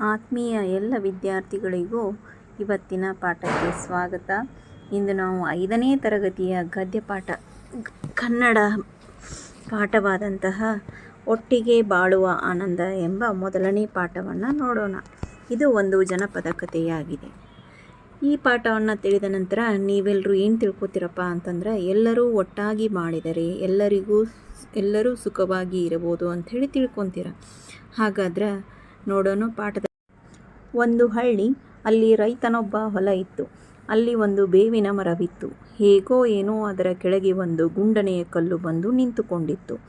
ಆತ್ಮೀಯ ಎಲ್ಲ ವಿದ್ಯಾರ್ಥಿಗಳಿಗೂ ಇವತ್ತಿನ ಪಾಠಕ್ಕೆ ಸ್ವಾಗತ. ಇಂದು ನಾವು ಐದನೇ ತರಗತಿಯ ಗದ್ಯ ಪಾಠ, ಕನ್ನಡ ಪಾಠವಾದಂತಹ ಒಟ್ಟಿಗೆ ಬಾಳುವ ಆನಂದ ಎಂಬ ಮೊದಲನೇ ಪಾಠವನ್ನು ನೋಡೋಣ. ಇದು ಒಂದು ಜನಪದ ಕಥೆಯಾಗಿದೆ ಈ ಪಾಠವನ್ನು ತಿಳಿದ ನಂತರ ನೀವೆಲ್ಲರೂ ಏನು ತಿಳ್ಕೊತೀರಪ್ಪ ಅಂತಂದ್ರೆ, ಎಲ್ಲರೂ ಒಟ್ಟಾಗಿ ಮಾಡಿದರೆ ಎಲ್ಲರಿಗೂ ಎಲ್ಲರೂ ಸುಖವಾಗಿ ಇರಬಹುದು ಅಂಥೇಳಿ ತಿಳ್ಕೊತೀರ. ಹಾಗಾದ್ರೆ ನೋಡೋಣ ಪಾಠದ ಒಂದು ಹಳ್ಳಿ, ಅಲ್ಲಿ ರೈತನೊಬ್ಬ ಹೊಲ ಇತ್ತು. ಅಲ್ಲಿ ಒಂದು ಬೇವಿನ ಮರವಿತ್ತು. ಹೇಗೋ ಏನೋ ಅದರ ಕೆಳಗೆ ಒಂದು ಗುಂಡನೆಯ ಕಲ್ಲು ಬಂದು ನಿಂತುಕೊಂಡಿತ್ತು.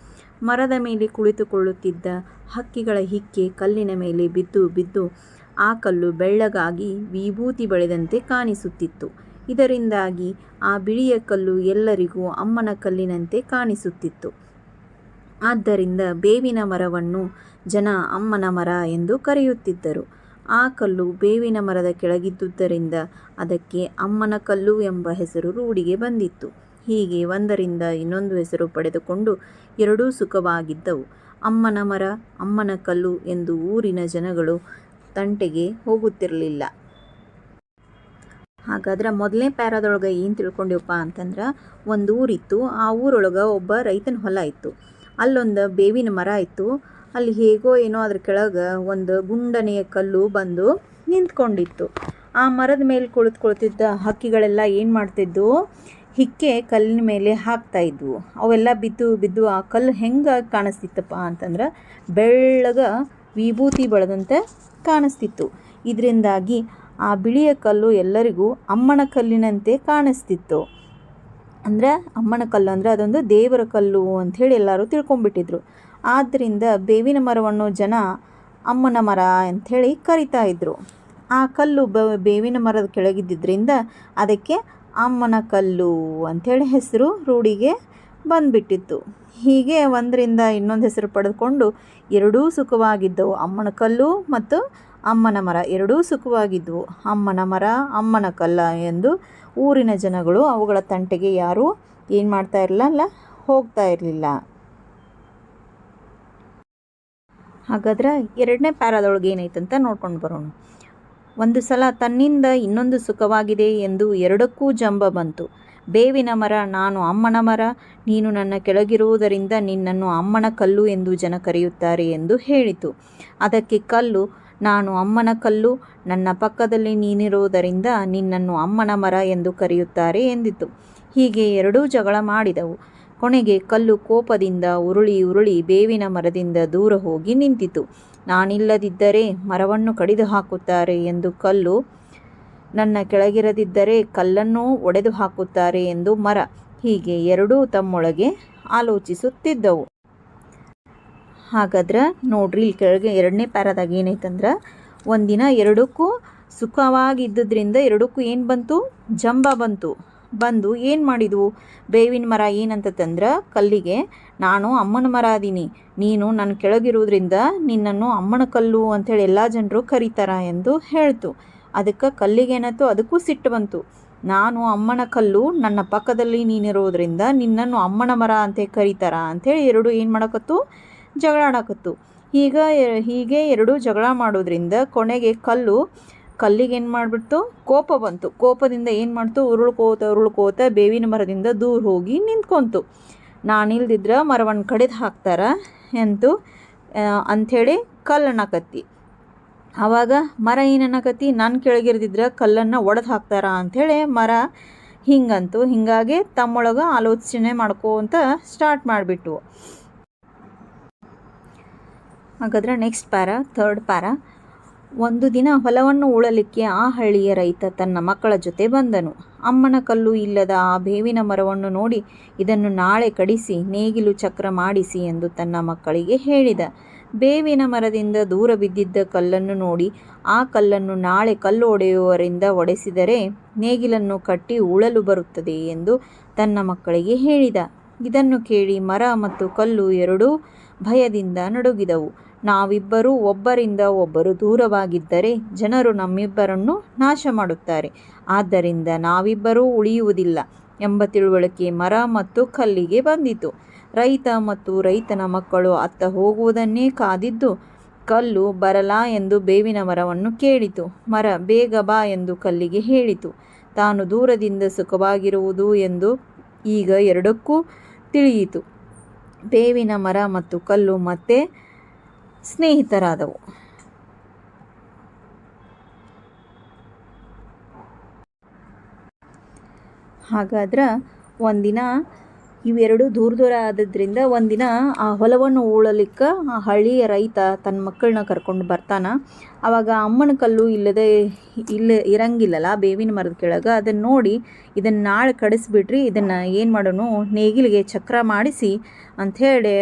ಮರದ ಮೇಲೆ ಕುಳಿತುಕೊಳ್ಳುತ್ತಿದ್ದ ಹಕ್ಕಿಗಳ ಹಿಕ್ಕೆ ಕಲ್ಲಿನ ಮೇಲೆ ಬಿದ್ದು ಬಿದ್ದು ಆ ಕಲ್ಲು ಬೆಳ್ಳಗಾಗಿ ವಿಭೂತಿ ಬಳೆದಂತೆ ಕಾಣಿಸುತ್ತಿತ್ತು. ಇದರಿಂದಾಗಿ ಆ ಬಿಳಿಯ ಕಲ್ಲು ಎಲ್ಲರಿಗೂ ಅಮ್ಮನ ಕಲ್ಲಿನಂತೆ ಕಾಣಿಸುತ್ತಿತ್ತು. ಆದ್ದರಿಂದ ಬೇವಿನ ಮರವನ್ನು ಜನ ಅಮ್ಮನ ಮರ ಎಂದು ಕರೆಯುತ್ತಿದ್ದರು. ಆ ಕಲ್ಲು ಬೇವಿನ ಮರದ ಕೆಳಗಿದ್ದುದರಿಂದ ಅದಕ್ಕೆ ಅಮ್ಮನ ಕಲ್ಲು ಎಂಬ ಹೆಸರು ರೂಢಿಗೆ ಬಂದಿತ್ತು. ಹೀಗೆ ಒಂದರಿಂದ ಇನ್ನೊಂದು ಹೆಸರು ಪಡೆದುಕೊಂಡು ಎರಡೂ ಸುಖವಾಗಿದ್ದವು. ಅಮ್ಮನ ಮರ, ಅಮ್ಮನ ಕಲ್ಲು ಎಂದು ಊರಿನ ಜನಗಳು ತಂಟೆಗೆ ಹೋಗುತ್ತಿರಲಿಲ್ಲ. ಹಾಗಾದ್ರೆ ಮೊದಲನೇ ಪ್ಯಾರಾದೊಳಗೆ ಏನು ತಿಳ್ಕೊಂಡಿವಪ್ಪ ಅಂತಂದ್ರೆ ಒಂದು ಊರಿತ್ತು, ಆ ಊರೊಳಗೆ ಒಬ್ಬ ರೈತನ ಹೊಲ ಇತ್ತು. ಅಲ್ಲೊಂದು ಬೇವಿನ ಮರ ಇತ್ತು. ಅಲ್ಲಿ ಹೇಗೋ ಏನೋ ಅದ್ರ ಕೆಳಗೆ ಒಂದು ಗುಂಡನೆಯ ಕಲ್ಲು ಬಂದು ನಿಂತ್ಕೊಂಡಿತ್ತು. ಆ ಮರದ ಮೇಲೆ ಕುಳಿತುಕೊಳ್ತಿದ್ದ ಹಕ್ಕಿಗಳೆಲ್ಲ ಏನು ಮಾಡ್ತಿದ್ವು? ಹಿಕ್ಕೆ ಕಲ್ಲಿನ ಮೇಲೆ ಹಾಕ್ತಾ ಇದ್ವು. ಅವೆಲ್ಲ ಬಿದ್ದು ಬಿದ್ದು ಆ ಕಲ್ಲು ಹೆಂಗೆ ಕಾಣಿಸ್ತಿತ್ತಪ್ಪ ಅಂತಂದ್ರೆ ಬೆಳ್ಳಗ ವಿಭೂತಿ ಬಳದಂತೆ ಕಾಣಿಸ್ತಿತ್ತು. ಇದರಿಂದಾಗಿ ಆ ಬಿಳಿಯ ಕಲ್ಲು ಎಲ್ಲರಿಗೂ ಅಮ್ಮನ ಕಲ್ಲಿನಂತೆ ಕಾಣಿಸ್ತಿತ್ತು. ಅಂದರೆ ಅಮ್ಮನ ಕಲ್ಲು ಅಂದರೆ ಅದೊಂದು ದೇವರ ಕಲ್ಲು ಅಂಥೇಳಿ ಎಲ್ಲರೂ ತಿಳ್ಕೊಂಬಿಟ್ಟಿದ್ರು ಆದ್ದರಿಂದ ಬೇವಿನ ಮರವನ್ನು ಜನ ಅಮ್ಮನ ಮರ ಅಂಥೇಳಿ ಕರಿತಾ ಇದ್ದರು ಆ ಕಲ್ಲು ಬೇವಿನ ಮರದ ಕೆಳಗಿದ್ದರಿಂದ ಅದಕ್ಕೆ ಅಮ್ಮನ ಕಲ್ಲು ಅಂಥೇಳಿ ಹೆಸರು ರೂಢಿಗೆ ಬಂದುಬಿಟ್ಟಿತ್ತು. ಹೀಗೆ ಒಂದರಿಂದ ಇನ್ನೊಂದು ಹೆಸರು ಪಡೆದುಕೊಂಡು ಎರಡೂ ಸುಖವಾಗಿದ್ದವು. ಅಮ್ಮನ ಕಲ್ಲು ಮತ್ತು ಅಮ್ಮನ ಮರ ಎರಡೂ ಸುಖವಾಗಿದ್ದವು ಅಮ್ಮನ ಮರ, ಅಮ್ಮನ ಕಲ್ಲ ಎಂದು ಊರಿನ ಜನಗಳು ಅವುಗಳ ತಂಟೆಗೆ ಯಾರೂ ಏನು ಮಾಡ್ತಾ ಇರಲಿಲ್ಲ, ಹೋಗ್ತಾ ಇರಲಿಲ್ಲ. ಹಾಗಾದ್ರೆ ಎರಡನೇ ಪ್ಯಾರಾದೊಳಗೆ ಏನೈತಂತ ನೋಡ್ಕೊಂಡು ಬರೋಣ. ಒಂದು ಸಲ ತನ್ನಿಂದ ಇನ್ನೊಂದು ಸುಖವಾಗಿದೆ ಎಂದು ಎರಡಕ್ಕೂ ಜಂಬ ಬಂತು. ಬೇವಿನ ಮರ, ನಾನು ಅಮ್ಮನ ಮರ, ನೀನು ನನ್ನ ಕೆಳಗಿರುವುದರಿಂದ ನಿನ್ನನ್ನು ಅಮ್ಮನ ಕಲ್ಲು ಎಂದು ಜನ ಕರೆಯುತ್ತಾರೆ ಎಂದು ಹೇಳಿತು. ಅದಕ್ಕೆ ಕಲ್ಲು, ನಾನು ಅಮ್ಮನ ಕಲ್ಲು, ನನ್ನ ಪಕ್ಕದಲ್ಲಿ ನೀನಿರುವುದರಿಂದ ನಿನ್ನನ್ನು ಅಮ್ಮನ ಮರ ಎಂದು ಕರೆಯುತ್ತಾರೆ ಎಂದಿತು. ಹೀಗೆ ಎರಡೂ ಜಗಳ ಮಾಡಿದವು. ಕೊನೆಗೆ ಕಲ್ಲು ಕೋಪದಿಂದ ಉರುಳಿ ಉರುಳಿ ಬೇವಿನ ಮರದಿಂದ ದೂರ ಹೋಗಿ ನಿಂತಿತು. ನಾನಿಲ್ಲದಿದ್ದರೆ ಮರವನ್ನು ಕಡಿದು ಹಾಕುತ್ತಾರೆ ಎಂದು ಕಲ್ಲು, ನನ್ನ ಕೆಳಗಿರದಿದ್ದರೆ ಕಲ್ಲನ್ನು ಒಡೆದು ಹಾಕುತ್ತಾರೆ ಎಂದು ಮರ, ಹೀಗೆ ಎರಡೂ ತಮ್ಮೊಳಗೆ ಆಲೋಚಿಸುತ್ತಿದ್ದವು. ಹಾಗಾದ್ರೆ ನೋಡ್ರಿ, ಇಲ್ಲಿ ಕೆಳಗೆ ಎರಡನೇ ಪ್ಯಾರದಾಗ ಏನೈತಂದ್ರೆ ಒಂದಿನ ಎರಡಕ್ಕೂ ಸುಖವಾಗಿದ್ದರಿಂದ ಎರಡಕ್ಕೂ ಏನು ಬಂತು? ಜಂಬ ಬಂತು. ಬಂದು ಏನು ಮಾಡಿದ್ವು? ಬೇವಿನ ಮರ ಏನಂತ ತಂದ್ರೆ ಕಲ್ಲಿಗೆ, ನಾನು ಅಮ್ಮನ ಮರ ಅದೀನಿ. ನೀನು ನನ್ನ ಕೆಳಗಿರೋದ್ರಿಂದ ನಿನ್ನನ್ನು ಅಮ್ಮನ ಕಲ್ಲು ಅಂಥೇಳಿ ಎಲ್ಲ ಜನರು ಕರೀತಾರ ಎಂದು ಹೇಳ್ತು. ಅದಕ್ಕೆ ಕಲ್ಲಿಗೇನತ್ತು ಅದಕ್ಕೂ ಸಿಟ್ಟು ಬಂತು. ನಾನು ಅಮ್ಮನ ಕಲ್ಲು, ನನ್ನ ಪಕ್ಕದಲ್ಲಿ ನೀನಿರೋದ್ರಿಂದ ನಿನ್ನನ್ನು ಅಮ್ಮನ ಮರ ಅಂತ ಕರೀತಾರ ಅಂಥೇಳಿ ಎರಡು ಏನು ಮಾಡಕತ್ತು? ಜಗಳ ಆಡಕತ್ತು ಈಗ, ಹೀಗೆ ಎರಡು ಜಗಳ ಮಾಡೋದ್ರಿಂದ ಕೊನೆಗೆ ಕಲ್ಲು ಕಲ್ಲಿಗೆ ಏನು ಮಾಡಿಬಿಡ್ತು? ಕೋಪ ಬಂತು. ಕೋಪದಿಂದ ಏನು ಮಾಡ್ತು? ಉರುಳ್ಕೋತ ಉರುಳ್ಕೋತ ಬೇವಿನ ಮರದಿಂದ ದೂರ ಹೋಗಿ ನಿಂತ್ಕೊಂತು. ನಾನಿಲ್ದಿದ್ರೆ ಮರವನ್ನು ಕಡಿದು ಹಾಕ್ತಾರ ಎಂತು? ಅಂಥೇಳಿ ಕಲ್ಲು ಕತ್ತಿ. ಆವಾಗ ಮರ ಏನು ನಾನು ನನ್ನ ಕೆಳಗಿರ್ದಿದ್ರೆ ಕಲ್ಲನ್ನು ಒಡೆದು ಹಾಕ್ತಾರ ಅಂಥೇಳಿ ಮರ ಹಿಂಗಂತು. ಹಿಂಗಾಗಿ ತಮ್ಮೊಳಗೆ ಆಲೋಚನೆ ಮಾಡ್ಕೋಂತ ಸ್ಟಾರ್ಟ್ ಮಾಡಿಬಿಟ್ಟು ಹಾಗಾದ್ರೆ ನೆಕ್ಸ್ಟ್ ಪ್ಯಾರ ಥರ್ಡ್ ಪ್ಯಾರ ಒಂದು ದಿನ ಹೊಲವನ್ನು ಉಳಲಿಕ್ಕೆ ಆ ಹಳ್ಳಿಯ ರೈತ ತನ್ನ ಮಕ್ಕಳ ಜೊತೆ ಬಂದನು. ಅಮ್ಮನ ಕಲ್ಲು ಇಲ್ಲದ ಆ ಬೇವಿನ ಮರವನ್ನು ನೋಡಿ ಇದನ್ನು ನಾಳೆ ಕಡಿಸಿ, ನೇಗಿಲು ಚಕ್ರ ಮಾಡಿಸಿ ಎಂದು ತನ್ನ ಮಕ್ಕಳಿಗೆ ಹೇಳಿದ. ಬೇವಿನ ಮರದಿಂದ ದೂರ ಬಿದ್ದಿದ್ದ ಕಲ್ಲನ್ನು ನೋಡಿ, ಆ ಕಲ್ಲನ್ನು ನಾಳೆ ಕಲ್ಲು ಒಡೆಯುವವರಿಂದ ಒಡೆಸಿದರೆ ನೇಗಿಲನ್ನು ಕಟ್ಟಿ ಉಳಲು ಬರುತ್ತದೆ ಎಂದು ತನ್ನ ಮಕ್ಕಳಿಗೆ ಹೇಳಿದ. ಇದನ್ನು ಕೇಳಿ ಮರ ಮತ್ತು ಕಲ್ಲು ಎರಡೂ ಭಯದಿಂದ ನಡುಗಿದವು. ನಾವಿಬ್ಬರೂ ಒಬ್ಬರಿಂದ ಒಬ್ಬರು ದೂರವಾಗಿದ್ದರೆ ಜನರು ನಮ್ಮಿಬ್ಬರನ್ನು ನಾಶ ಮಾಡುತ್ತಾರೆ ಆದ್ದರಿಂದ ನಾವಿಬ್ಬರೂ ಉಳಿಯುವುದಿಲ್ಲ ಎಂಬ ತಿಳುವಳಿಕೆ ಮರ ಮತ್ತು ಕಲ್ಲಿಗೆ ಬಂದಿತು. ರೈತ ಮತ್ತು ರೈತನ ಮಕ್ಕಳು ಅತ್ತ ಹೋಗುವುದನ್ನೇ ಕಾದಿದ್ದು ಕಲ್ಲು ಬರಲಾ ಎಂದು ಬೇವಿನ ಮರವನ್ನು ಕೇಳಿತು. ಮರ, ಬೇಗ ಬಾ ಎಂದು ಕಲ್ಲಿಗೆ ಹೇಳಿತು. ತಾನು ದೂರದಿಂದ ಸುಖವಾಗಿರುವುದು ಎಂದು ಈಗ ಎರಡಕ್ಕೂ ತಿಳಿಯಿತು. ಬೇವಿನ ಮರ ಮತ್ತು ಕಲ್ಲು ಮತ್ತೆ ಸ್ನೇಹಿತರಾದವು. ಹಾಗಾದ್ರೆ ಒಂದಿನ ಇವೆರಡು ದೂರ ದೂರ ಆದದ್ರಿಂದ ಒಂದಿನ ಆ ಹೊಲವನ್ನು ಉಳಲಿಕ್ಕೆ ಆ ಹಳ್ಳಿಯ ರೈತ ತನ್ನ ಮಕ್ಕಳನ್ನ ಕರ್ಕೊಂಡು ಬರ್ತಾನೆ. ಆವಾಗ ಅಮ್ಮನ ಕಲ್ಲು ಇಲ್ಲದೆ ಇಲ್ಲ ಇರಂಗಿಲ್ಲಲ್ಲ ಬೇವಿನ ಮರದ ಕೆಳಗೆ. ಅದನ್ನು ನೋಡಿ ಇದನ್ನು ನಾಳೆ ಕಡಿಸ್ಬಿಟ್ರಿ, ಇದನ್ನು ಏನು ಮಾಡೋಣ ನೇಗಿಲಿಗೆ ಚಕ್ರ ಮಾಡಿಸಿ ಅಂಥೇಳಿ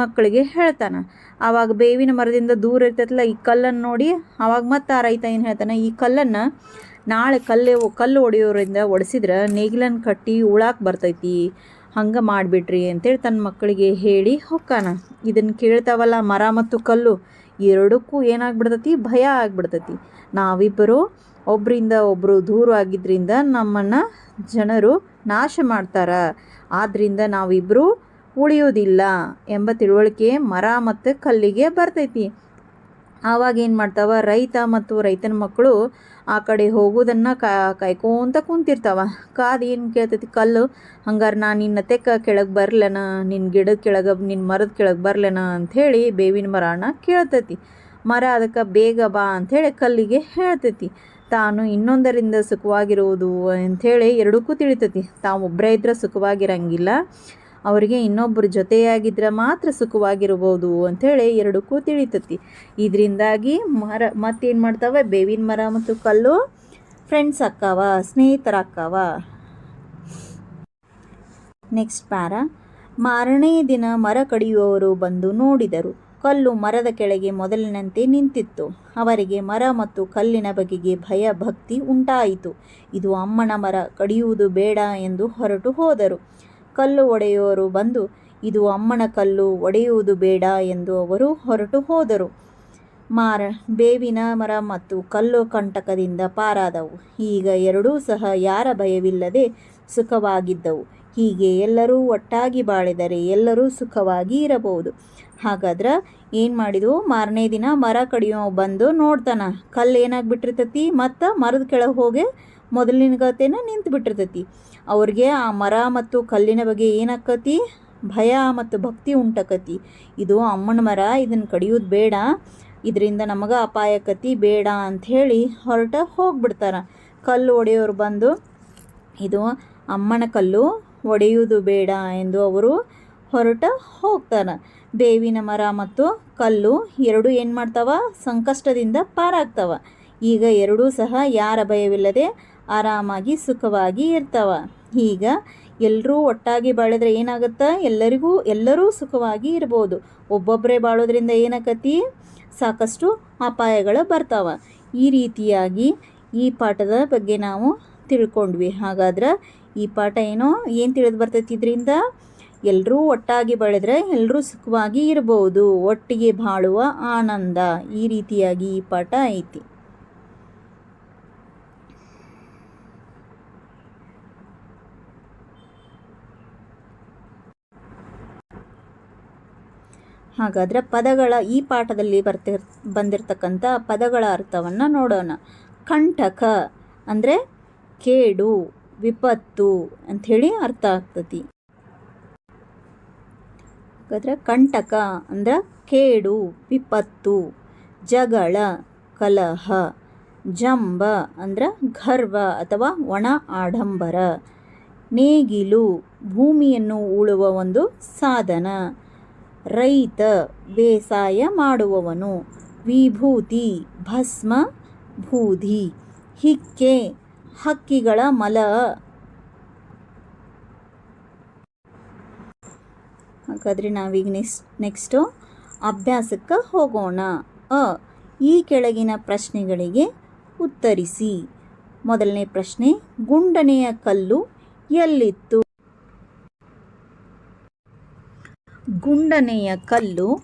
ಮಕ್ಕಳಿಗೆ ಹೇಳ್ತಾನೆ. ಆವಾಗ ಬೇವಿನ ಮರದಿಂದ ದೂರ ಇರ್ತೈತಲ್ಲ ಈ ಕಲ್ಲನ್ನು ನೋಡಿ ಆವಾಗ ಮತ್ತೆ ಆ ರೈತ ಏನು ಹೇಳ್ತಾನೆ, ಈ ಕಲ್ಲನ್ನು ನಾಳೆ ಕಲ್ಲೆ ಕಲ್ಲು ಹೊಡೆಯೋರಿಂದ ಒಡಿಸಿದ್ರೆ ನೇಗಿಲನ್ನು ಕಟ್ಟಿ ಉಳಾಕ್ ಬರ್ತೈತಿ, ಹಂಗೆ ಮಾಡಿಬಿಟ್ರಿ ಅಂತೇಳಿ ತನ್ನ ಮಕ್ಕಳಿಗೆ ಹೇಳಿ ಹೊಕ್ಕಾನ. ಇದನ್ನು ಕೇಳ್ತಾವಲ್ಲ ಮರ ಮತ್ತು ಕಲ್ಲು, ಎರಡಕ್ಕೂ ಏನಾಗ್ಬಿಡ್ತೈತಿ, ಭಯ ಆಗ್ಬಿಡ್ತೈತಿ. ನಾವಿಬ್ಬರು ಒಬ್ಬರಿಂದ ಒಬ್ಬರು ದೂರ ಆಗಿದ್ದರಿಂದ ನಮ್ಮನ್ನು ಜನರು ನಾಶ ಮಾಡ್ತಾರೆ. ಆದ್ದರಿಂದ ನಾವಿಬ್ಬರು ಉಳಿಯೋದಿಲ್ಲ ಎಂಬ ತಿಳುವಳಿಕೆ ಮರ ಮತ್ತು ಕಲ್ಲಿಗೆ ಬರ್ತೈತಿ. ಆವಾಗ ಏನು ಮಾಡ್ತಾವ? ರೈತ ಮತ್ತು ರೈತನ ಮಕ್ಕಳು ಆ ಕಡೆ ಹೋಗೋದನ್ನು ಕಾಯ್ಕೋತ ಕುಂತಿರ್ತಾವ. ಕಾದು ಏನು ಕೇಳ್ತೈತಿ? ಕಲ್ಲು, ಹಂಗಾರೆ ನಾನು ನಿನ್ನ ತೆಕ್ಕ ಕೆಳಗೆ ಬರ್ಲೇನ ನಿನ್ನ ಗಿಡದ ಕೆಳಗೆ ನಿನ್ನ ಮರದ ಕೆಳಗೆ ಬರ್ಲೇನ ಅಂಥೇಳಿ ಬೇವಿನ ಮರನ ಕೇಳ್ತೈತಿ. ಮರ ಅದಕ್ಕೆ ಬೇಗ ಬಾ ಅಂಥೇಳಿ ಕಲ್ಲಿಗೆ ಹೇಳ್ತೈತಿ. ತಾನು ಇನ್ನೊಂದರಿಂದ ಸುಖವಾಗಿರುವುದು ಅಂಥೇಳಿ ಎರಡಕ್ಕೂ ತಿಳಿತೈತಿ. ತಾವು ಒಬ್ಬರೇ ಇದ್ರೆ ಸುಖವಾಗಿರಂಗಿಲ್ಲ. ಅವರಿಗೆ ಇನ್ನೊಬ್ಬರ ಜೊತೆಯಾಗಿದ್ರೆ ಮಾತ್ರ ಸುಖವಾಗಿರ್ಬೋದು ಅಂಥೇಳಿ ಎರಡಕ್ಕೂ ತಿಳಿತತಿ. ಇದರಿಂದಾಗಿ ಮರ, ಮತ್ತೇನು ಮಾಡ್ತಾವೆ? ಬೇವಿನ ಮರ ಮತ್ತು ಕಲ್ಲು. ಫ್ರೆಂಡ್ಸ್ ಅಕ್ಕಾವ, ಸ್ನೇಹಿತರಾಕ್ಕಾವ. Next para. ಮಾರನೇ ದಿನ ಮರ ಕಡಿಯುವವರು ಬಂದು ನೋಡಿದರು. ಕಲ್ಲು ಮರದ ಕೆಳಗೆ ಮೊದಲಿನಂತೆ ನಿಂತಿತ್ತು. ಅವರಿಗೆ ಮರ ಮತ್ತು ಕಲ್ಲಿನ ಬಗೆಗೆ ಭಯ, ಭಕ್ತಿ ಉಂಟಾಯಿತು. ಇದು ಅಮ್ಮನ ಮರ, ಕಡಿಯುವುದು ಬೇಡ ಎಂದು ಹೊರಟು ಹೋದರು. ಕಲ್ಲು ಒಡೆಯುವರು ಬಂದು, ಇದು ಅಮ್ಮನ ಕಲ್ಲು ಒಡೆಯುವುದು ಬೇಡ ಎಂದು ಅವರು ಹೊರಟು ಹೋದರು. ಮಾರ, ಬೇವಿನ ಮರ ಮತ್ತು ಕಲ್ಲು ಕಂಟಕದಿಂದ ಪಾರಾದವು. ಈಗ ಎರಡೂ ಸಹ ಯಾರ ಭಯವಿಲ್ಲದೆ ಸುಖವಾಗಿದ್ದವು. ಹೀಗೆ ಎಲ್ಲರೂ ಒಟ್ಟಾಗಿ ಬಾಳಿದರೆ ಎಲ್ಲರೂ ಸುಖವಾಗಿ ಇರಬಹುದು. ಹಾಗಾದ್ರೆ ಏನು ಮಾಡಿದವು ಮಾರನೇ ದಿನ ಮರ ಕಡಿಯೋ ಬಂದು ನೋಡ್ತಾನ. ಕಲ್ಲು ಏನಾಗ್ಬಿಟ್ಟಿರ್ತೈತಿ? ಮತ್ತು ಮರದ ಕೆಳಗೆ ಹೋಗಿ ಮೊದಲಿನ ಗತೆನ ನಿಂತು ಬಿಟ್ಟಿರ್ತೈತಿ ಅವ್ರಿಗೆ ಆ ಮರ ಮತ್ತು ಕಲ್ಲಿನ ಬಗ್ಗೆ ಏನಾಕತಿ ಭಯ ಮತ್ತು ಭಕ್ತಿ ಉಂಟಕತಿ. ಇದು ಅಮ್ಮನ ಮರ ಇದನ್ನು ಕಡಿಯೋದು ಬೇಡ. ಇದರಿಂದ ನಮಗೆ ಅಪಾಯಕತಿ ಬೇಡ ಅಂಥೇಳಿ ಹೊರಟ ಹೋಗ್ಬಿಡ್ತಾರೆ. ಕಲ್ಲು ಒಡೆಯೋರು ಬಂದು, ಇದು ಅಮ್ಮನ ಕಲ್ಲು ಒಡೆಯುವುದು ಬೇಡ ಎಂದು ಅವರು ಹೊರಟ ಹೋಗ್ತಾರೆ. ಬೇವಿನ ಮರ ಮತ್ತು ಕಲ್ಲು ಎರಡು ಏನು ಮಾಡ್ತಾವ? ಸಂಕಷ್ಟದಿಂದ ಪಾರಾಗ್ತವ. ಈಗ ಎರಡೂ ಸಹ ಯಾರ ಭಯವಿಲ್ಲದೆ ಆರಾಮಾಗಿ ಸುಖವಾಗಿ ಇರ್ತಾವ. ಈಗ ಎಲ್ಲರೂ ಒಟ್ಟಾಗಿ ಬಾಳಿದ್ರೆ ಏನಾಗುತ್ತೆ? ಎಲ್ಲರಿಗೂ, ಎಲ್ಲರೂ ಸುಖವಾಗಿ ಇರ್ಬೋದು. ಒಬ್ಬೊಬ್ಬರೇ ಬಾಳೋದ್ರಿಂದ ಏನಕ್ಕತಿ ಸಾಕಷ್ಟು ಅಪಾಯಗಳು ಬರ್ತಾವ. ಈ ರೀತಿಯಾಗಿ ಈ ಪಾಠದ ಬಗ್ಗೆ ನಾವು ತಿಳ್ಕೊಂಡ್ವಿ. ಹಾಗಾದ್ರೆ ಈ ಪಾಠ ಏನೋ, ಏನು ತಿಳಿದು ಬರ್ತೈತಿ ಇದರಿಂದ? ಎಲ್ಲರೂ ಒಟ್ಟಾಗಿ ಬೆಳೆದ್ರೆ ಎಲ್ಲರೂ ಸುಖವಾಗಿ ಇರ್ಬೋದು. ಒಟ್ಟಿಗೆ ಬಾಳುವ ಆನಂದ. ಈ ರೀತಿಯಾಗಿ ಈ ಪಾಠ ಐತಿ. ಹಾಗಾದರೆ ಪದಗಳ ಈ ಪಾಠದಲ್ಲಿ ಬರ್ತಿರ್ ಬಂದಿರತಕ್ಕಂಥ ಪದಗಳ ಅರ್ಥವನ್ನು ನೋಡೋಣ. ಕಂಟಕ ಅಂದರೆ ಕೇಡು, ವಿಪತ್ತು ಅಂಥೇಳಿ ಅರ್ಥ ಆಗ್ತತಿ. ಹಾಗಾದ್ರೆ ಕಂಟಕ ಅಂದ್ರೆ ಕೇಡು, ವಿಪತ್ತು, ಜಗಳ, ಕಲಹ, ಜಂಬ ಅಂದ್ರೆ ಗರ್ವ ಅಥವಾ ಒಣ ಆಡಂಬರ, ನೇಗಿಲು, ಭೂಮಿಯನ್ನು ಉಳುವ ಒಂದು ಸಾಧನ. ರೈತ ಬೇಸಾಯ ಮಾಡುವವನು. ವಿಭೂತಿ, ಭಸ್ಮ ಬೂದಿ ಹಿಕ್ಕೆ, ಹಕ್ಕಿಗಳ ಮಲ. ಹಾಗಾದರೆ ನಾವೀಗ ನೆಕ್ಸ್ಟ್, ನೆಕ್ಸ್ಟು ಅಭ್ಯಾಸಕ್ಕೆ ಹೋಗೋಣ. ಅ, ಈ ಕೆಳಗಿನ ಪ್ರಶ್ನೆಗಳಿಗೆ ಉತ್ತರಿಸಿ. ಮೊದಲನೇ ಪ್ರಶ್ನೆ, ಗುಂಡನೆಯ ಕಲ್ಲು ಎಲ್ಲಿತ್ತು? ಗುಂಡನೆಯ ಕಲ್ಲು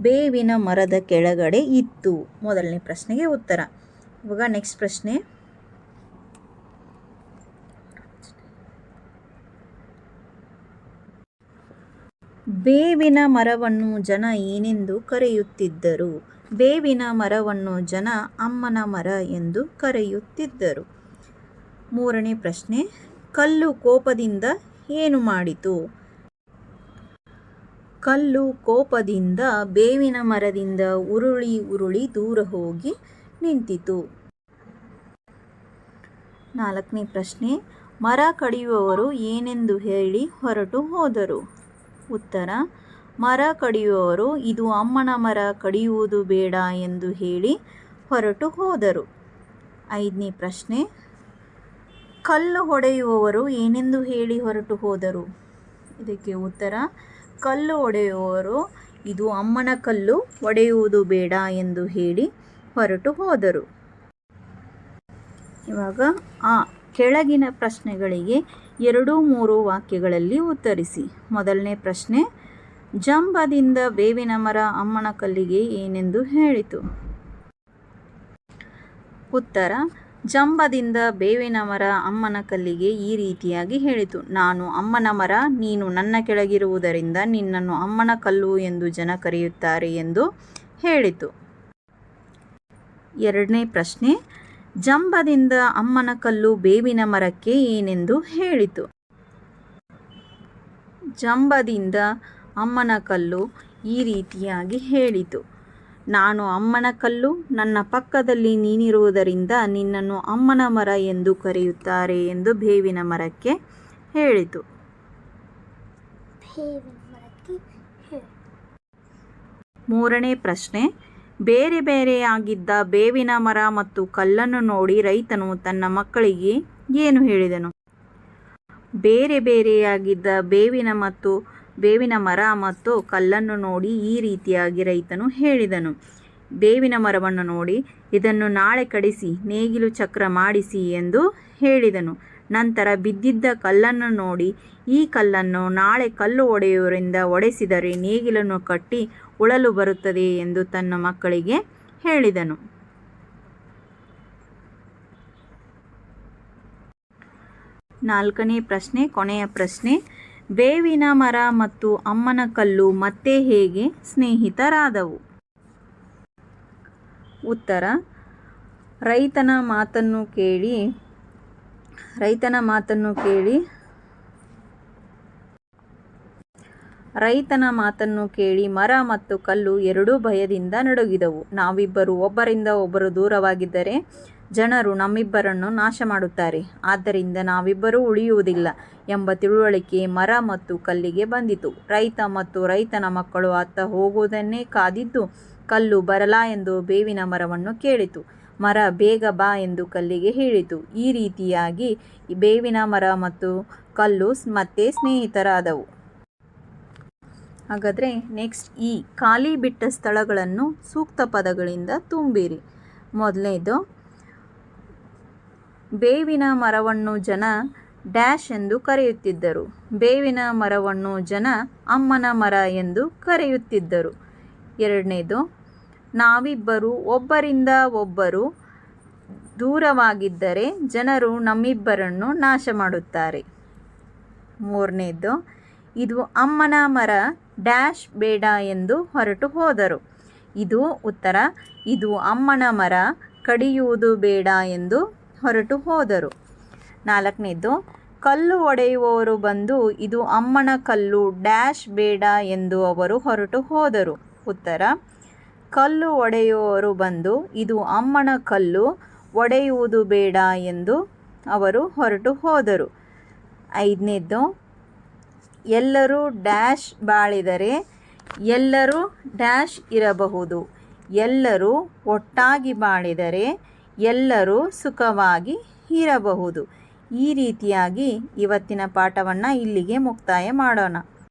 ಬೇವಿನ ಮರದ ಕೆಳಗಡೆ ಇತ್ತು. ಮೊದಲನೇ ಪ್ರಶ್ನೆಗೆ ಉತ್ತರ. ಇವಾಗ ನೆಕ್ಸ್ಟ್ ಪ್ರಶ್ನೆ. ಬೇವಿನ ಮರವನ್ನು ಜನ ಏನೆಂದು ಕರೆಯುತ್ತಿದ್ದರು? ಬೇವಿನ ಮರವನ್ನು ಜನ ಅಮ್ಮನ ಮರ ಎಂದು ಕರೆಯುತ್ತಿದ್ದರು. ಮೂರನೇ ಪ್ರಶ್ನೆ, ಕಲ್ಲು ಕೋಪದಿಂದ ಏನು ಮಾಡಿತು? ಕಲ್ಲು ಕೋಪದಿಂದ ಬೇವಿನ ಮರದಿಂದ ಉರುಳಿ ಉರುಳಿ ದೂರ ಹೋಗಿ ನಿಂತಿತು. ನಾಲ್ಕನೇ ಪ್ರಶ್ನೆ, ಮರ ಕಡಿಯುವವರು ಏನೆಂದು ಹೇಳಿ ಹೊರಟು ಹೋದರು. ಉತ್ತರ, ಮರ ಕಡಿಯುವವರು ಇದು ಅಮ್ಮನ ಮರ ಕಡಿಯುವುದು ಬೇಡ ಎಂದು ಹೇಳಿ ಹೊರಟು ಹೋದರು. ಐದನೇ ಪ್ರಶ್ನೆ, ಕಲ್ಲು ಹೊಡೆಯುವವರು ಏನೆಂದು ಹೇಳಿ ಹೊರಟು ಹೋದರು? ಇದಕ್ಕೆ ಉತ್ತರ ಕಲ್ಲು ಒಡೆಯುವರು ಇದು ಅಮ್ಮನ ಕಲ್ಲು ಒಡೆಯುವುದು ಬೇಡ ಎಂದು ಹೇಳಿ ಹೊರಟು ಹೋದರು. ಇವಾಗ ಆ ಕೆಳಗಿನ ಪ್ರಶ್ನೆಗಳಿಗೆ ಎರಡು ಮೂರು ವಾಕ್ಯಗಳಲ್ಲಿ ಉತ್ತರಿಸಿ. ಮೊದಲನೇ ಪ್ರಶ್ನೆ, ಜಂಬದಿಂದ ಬೇವಿನ ಮರ ಅಮ್ಮನ ಕಲ್ಲಿಗೆ ಏನೆಂದು ಹೇಳಿತು? ಉತ್ತರ ಜಂಬದಿಂದ ಬೇವಿನ ಮರ ಅಮ್ಮನ ಕಲ್ಲಿಗೆ ಈ ರೀತಿಯಾಗಿ ಹೇಳಿತು. ನಾನು ಅಮ್ಮನ ಮರ, ನೀನು ನನ್ನ ಕೆಳಗಿರುವುದರಿಂದ ನಿನ್ನನ್ನು ಅಮ್ಮನ ಕಲ್ಲು ಎಂದು ಜನ ಕರೆಯುತ್ತಾರೆ ಎಂದು ಹೇಳಿತು. ಎರಡನೇ ಪ್ರಶ್ನೆ, ಜಂಬದಿಂದ ಅಮ್ಮನ ಕಲ್ಲು ಬೇವಿನ ಮರಕ್ಕೆ ಏನೆಂದು ಹೇಳಿತು? ಜಂಬದಿಂದ ಅಮ್ಮನ ಕಲ್ಲು ಈ ರೀತಿಯಾಗಿ ಹೇಳಿತು. ನಾನು ಅಮ್ಮನ ಕಲ್ಲು ನನ್ನ ಪಕ್ಕದಲ್ಲಿ ನೀನಿರುವುದರಿಂದ ನಿನ್ನನ್ನು ಅಮ್ಮನ ಮರ ಎಂದು ಕರೆಯುತ್ತಾರೆ ಎಂದು ಬೇವಿನ ಮರಕ್ಕೆ ಹೇಳಿತು. ಮೂರನೇ ಪ್ರಶ್ನೆ ಬೇರೆ ಬೇರೆಯಾಗಿದ್ದ ಬೇವಿನ ಮರ ಮತ್ತು ಕಲ್ಲನ್ನು ನೋಡಿ ರೈತನು ತನ್ನ ಮಕ್ಕಳಿಗೆ ಏನು ಹೇಳಿದನು? ಬೇರೆ ಬೇರೆಯಾಗಿದ್ದ ಬೇವಿನ ಮತ್ತು ಬೇವಿನ ಮರ ಮತ್ತು ಕಲ್ಲನ್ನು ನೋಡಿ ಈ ರೀತಿಯಾಗಿ ರೈತನು ಹೇಳಿದನು. ಬೇವಿನ ಮರವನ್ನು ನೋಡಿ, ಇದನ್ನು ನಾಳೆ ಕಡಿಸಿ, ನೇಗಿಲು ಚಕ್ರ ಮಾಡಿಸಿ ಎಂದು ಹೇಳಿದನು. ನಂತರ ಬಿದ್ದಿದ್ದ ಕಲ್ಲನ್ನು ನೋಡಿ, ಈ ಕಲ್ಲನ್ನು ನಾಳೆ ಕಲ್ಲು ಒಡೆಯುವರಿಂದ ಒಡೆಸಿದರೆ ನೇಗಿಲನ್ನು ಕಟ್ಟಿ ಉಳಲು ಬರುತ್ತದೆ ಎಂದು ತನ್ನ ಮಕ್ಕಳಿಗೆ ಹೇಳಿದನು. ನಾಲ್ಕನೇ ಪ್ರಶ್ನೆ, ಕೊನೆಯ ಪ್ರಶ್ನೆ ಬೇವಿನ ಮರ ಮತ್ತು ಅಮ್ಮನ ಕಲ್ಲು ಮತ್ತೆ ಹೇಗೆ ಸ್ನೇಹಿತರಾದವು? ಉತ್ತರ. ರೈತನ ಮಾತನ್ನು ಕೇಳಿ, ರೈತನ ಮಾತನ್ನು ಕೇಳಿ. ರೈತನ ಮಾತನ್ನು ಕೇಳಿ ಮರ ಮತ್ತು ಕಲ್ಲು ಎರಡೂ ಭಯದಿಂದ ನಡುಗಿದವು. ನಾವಿಬ್ಬರು ಒಬ್ಬರಿಂದ ಒಬ್ಬರು ದೂರವಾಗಿದ್ದರೆ ಜನರು ನಮ್ಮಿಬ್ಬರನ್ನು ನಾಶ ಮಾಡುತ್ತಾರೆ ಆದ್ದರಿಂದ ನಾವಿಬ್ಬರೂ ಉಳಿಯುವುದಿಲ್ಲ ಎಂಬ ತಿಳುವಳಿಕೆ ಮರ ಮತ್ತು ಕಲ್ಲಿಗೆ ಬಂದಿತು. ರೈತ ಮತ್ತು ರೈತನ ಮಕ್ಕಳು ಅತ್ತ ಹೋಗುವುದನ್ನೇ ಕಾದಿದ್ದು ಕಲ್ಲು ಬರಲಾ ಎಂದು ಬೇವಿನ ಮರವನ್ನು ಕೇಳಿತು. ಮರ ಬೇಗ ಬಾ ಎಂದು ಕಲ್ಲಿಗೆ ಹೇಳಿತು. ಈ ರೀತಿಯಾಗಿ ಬೇವಿನ ಮರ ಮತ್ತು ಕಲ್ಲು ಮತ್ತೆ ಸ್ನೇಹಿತರಾದವು. ಹಾಗಾದರೆ ನೆಕ್ಸ್ಟ್ ಈ ಖಾಲಿ ಬಿಟ್ಟ ಸ್ಥಳಗಳನ್ನು ಸೂಕ್ತ ಪದಗಳಿಂದ ತುಂಬಿರಿ. ಮೊದಲನೇದು ಬೇವಿನ ಮರವನ್ನು ಜನ ಡ್ಯಾಶ್ ಎಂದು ಕರೆಯುತ್ತಿದ್ದರು. ಬೇವಿನ ಮರವನ್ನು ಜನ ಅಮ್ಮನ ಮರ ಎಂದು ಕರೆಯುತ್ತಿದ್ದರು. ಎರಡನೇದು, ನಾವಿಬ್ಬರು ಒಬ್ಬರಿಂದ ಒಬ್ಬರು ದೂರವಾಗಿದ್ದರೆ ಜನರು ನಮ್ಮಿಬ್ಬರನ್ನು ನಾಶ ಮಾಡುತ್ತಾರೆ ಮೂರನೇದು, ಇದು ಅಮ್ಮನ ಮರ ಡ್ಯಾಶ್ ಬೇಡ ಎಂದು ಹೊರಟು ಹೋದರು. ಇದು ಉತ್ತರ, ಇದು ಅಮ್ಮನ ಮರ ಕಡಿಯುವುದು ಬೇಡ ಎಂದು ಹೊರಟು ಹೋದರು. ನಾಲ್ಕನೇದು, ಕಲ್ಲು ಒಡೆಯುವವರು ಬಂದು, ಇದು ಅಮ್ಮನ ಕಲ್ಲು, ಡ್ಯಾಶ್ ಬೇಡ ಎಂದು ಅವರು ಹೊರಟು ಹೋದರು. ಉತ್ತರ, ಕಲ್ಲು ಒಡೆಯುವವರು ಬಂದು, ಇದು ಅಮ್ಮನ ಕಲ್ಲು, ಒಡೆಯುವುದು ಬೇಡ ಎಂದು ಅವರು ಹೊರಟು ಹೋದರು. ಐದನೇದ್ದು ಎಲ್ಲರೂ ಡ್ಯಾಶ್ ಬಾಳಿದರೆ, ಎಲ್ಲರೂ ಡ್ಯಾಶ್ ಇರಬಹುದು. ಎಲ್ಲರೂ ಒಟ್ಟಾಗಿ ಬಾಳಿದರೆ ಎಲ್ಲರೂ ಸುಖವಾಗಿ ಇರಬಹುದು. ಈ ರೀತಿಯಾಗಿ ಇವತ್ತಿನ ಪಾಠವನ್ನು ಇಲ್ಲಿಗೆ ಮುಕ್ತಾಯ ಮಾಡೋಣ.